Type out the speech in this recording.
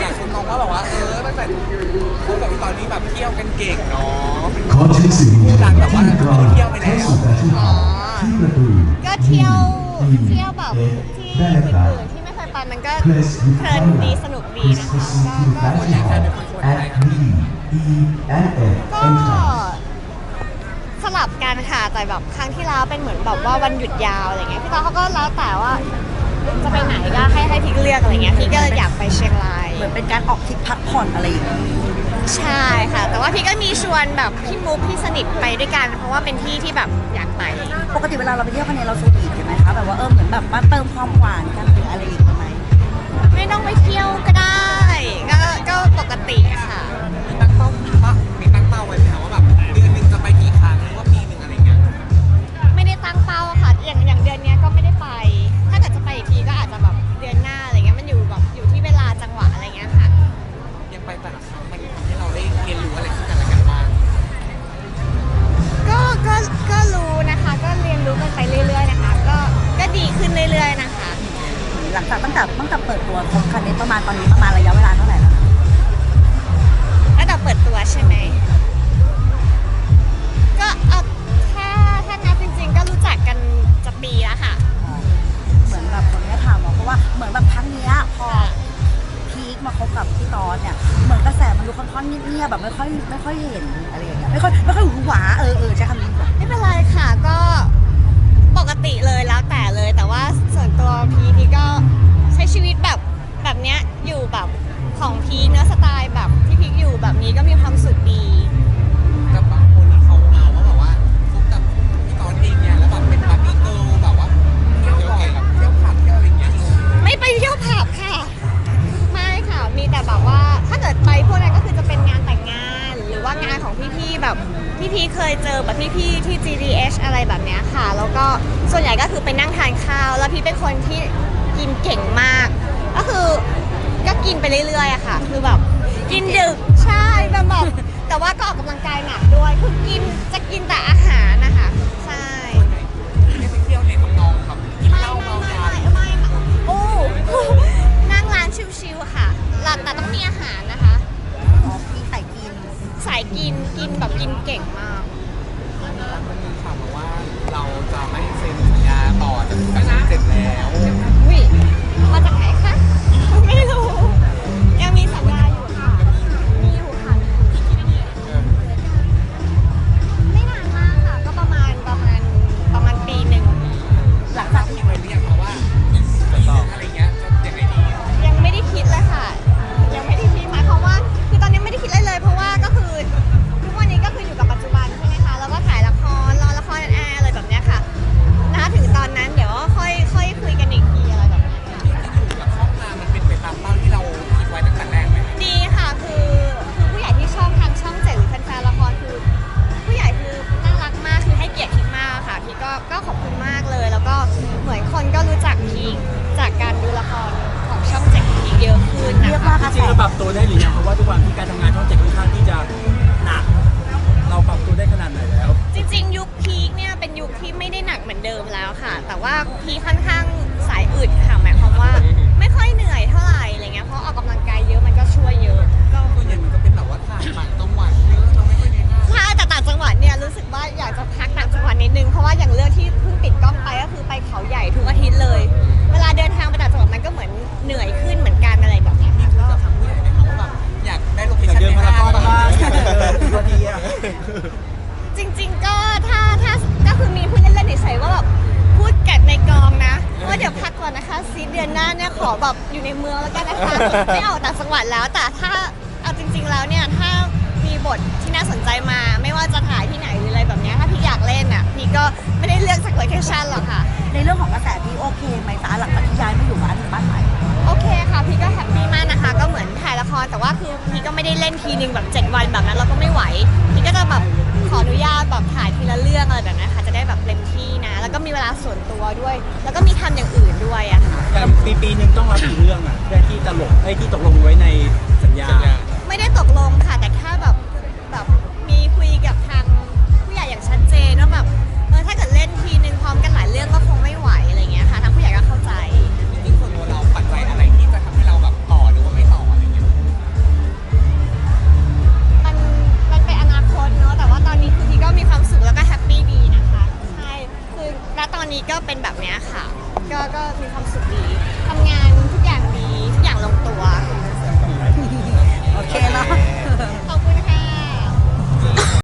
อยากชมน้องว่าแบบว่า เออตั้งแต่คู่กับพี่ตอนนี้แบบเที่ยวกันเก่งเนาะขอใช้สื่อมวลชนแบบว่าที่รอเที่ยวไปแล้วเข้าสู่การที่อ๋อที่ประตูก็เที่ยวเที่ยวแบบที่อื่นๆที่ไม่เคยไปมันก็เพลินดีสนุกดีนะคะ ก็ก็ fashion hall at D, E, and F ก็สลับกันค่ะแต่แบบครั้งที่แล้วเป็นเหมือนแบบว่าวันหยุดยาวอะไรเงี้ยพี่ตอเขาก็แล้วแต่ว่า จะไปไหนก็ให้ให้พี่เลือกอะไรเงี้ยพี่ก็อยากไปเชียงราย เหมือนเป็นการออกทริปพักผ่อนอะไรอย่างนี้ใช่ค่ะ แต่ว่าพี่ก็มีชวนแบบพี่มุกพี่สนิทไปด้วยกัน เพราะว่าเป็นที่ที่แบบอยากไป ปกติเวลาเราไปเที่ยวกันเนี่ยเราสวีทกันไหมคะแบบว่าเออเหมือนแบบมาเติมความหวานกันหรืออะไรอย่างเงี้ยไหมไม่ต้องไปเที่ยวก็ได้ ก็ก็ปก ประมาณตอนนี้ประมาณระยะเวลาเท่าไหร่แล้วคะตั้งแต่เปิดตัวใช่ไหม ก็เอาถ้าถ้านับจริงๆ ก็รู้จักกันจะปีแล้วค่ะ เหมือนแบบคนเนี้ยถามมาเพราะว่าเหมือนแบบครั้งเนี้ยพอพีคมาคบกับพี่ตอนเนี่ยเหมือนกระแสมันดูค่อนข้างเงียบๆแบบไม่ค่อยไม่ค่อยเห็นอะไรอย่างเงี้ยไม่ค่อยไม่ค่อยหวือหวาเออเออใช้คำนี้ดีกว่าไม่เป็นไรค่ะก็ แบบของพีเนื้อสไตล์แบบที่พีคอยู่แบบนี้ก็มีความสุขดีกับบางคนที่เขาเอาว่าแบบว่าคบกับพี่ตอนเองเนี่ยแล้วแบบเป็นปาร์ตี้เกิร์ลแบบว่าเที่ยวบ่อยแบบเที่ยวผับเที่ยวอะไรอย่างเงี้ยไม่ไปเที่ยวผับค่ะ ไม่ค่ะ มีแต่แบบว่าถ้าเกิดไปพวกนั้นก็คือจะเป็นงานแต่งงาน หรือว่างานของพี่ๆแบบพี่ๆเคยเจอแบบพี่ๆที่ GDH อะไรแบบเนี้ยค่ะ แล้วก็ส่วนใหญ่ก็คือไปนั่งทานข้าว แล้วพี่เป็นคนที่กินเก่งมาก ก็คือ ก็กินไปเรื่อยๆอะค่ะ คือแบบกินดึกใช่แบบแบบแต่ว่าก็ออกกำลังกายหนักด้วย คือกินจะกินแต่อาหารนะคะใช่ไม่ไปเที่ยวในทำนองแบบกินเหล้าเมายาไม่ไม่ค่ะโอ้นั่งร้านชิวๆค่ะหลักแต่ต้องมีอาหารนะคะอ๋อพีคใส่กินสายกินกินแบบกินเก่งมากมันมีข่าวมาว่าเราจะไม่เซ็นสัญญาต่อจากการเสร็จแล้ววิม จริงๆเราปรับตัวได้หรือยังเพราะว่าทุกวันที่การทำงานช่องเจ็ดค่อนข้างที่จะ อนหน้าเนี่ยขอแบบอยู่ในเมืองแล้วกันนะคะไม่ออกต่างจังหวัดแล้ว แต่ถ้าเอาจริง ๆ แล้วเนี่ยถ้ามีบทที่น่าสนใจมา ไม่ว่าจะถ่ายที่ไหนหรืออะไรแบบเนี้ยถ้าพี่อยากเล่นอะพี่ก็ไม่ได้เลือกสักโลเคชั่นหรอกค่ะ ในเรื่องของกระแสพี่โอเคไหมจ๊ะหลังจากที่ย้ายมาอยู่บ้านบ้านใหม่โอเคค่ะ พี่ก็แฮปปี้มากนะคะ ก็เหมือนถ่ายละครแต่ว่าคือพี่ก็ไม่ได้เล่นทีนึงแบบ 7 วันแบบนั้นเราก็ไม่ไหว พี่ก็จะแบบขออนุญาตแบบถ่ายทีละเรื่องอะไรแบบนั้นค่ะจะได้แบบเต็มที่นะแล้วก็มีเวลาส่วนตัวด้วย แล้วก็มีทำอย่างอื่นด้วยอะค่ะ อย่างปีปีๆหนึ่งต้องรับกี่เรื่องอะเพื่อที่จะหลงไอ้ที่ตกลงไว้ในสัญญา ไม่ได้ตกลงค่ะ แต่แค่แบบแบบี้ยค่ะ ก็ก็มีความสุขดีทำงานทุกอย่างดีทุกอย่างลงตัว โอเคเนาะ ขอบคุณค่ะ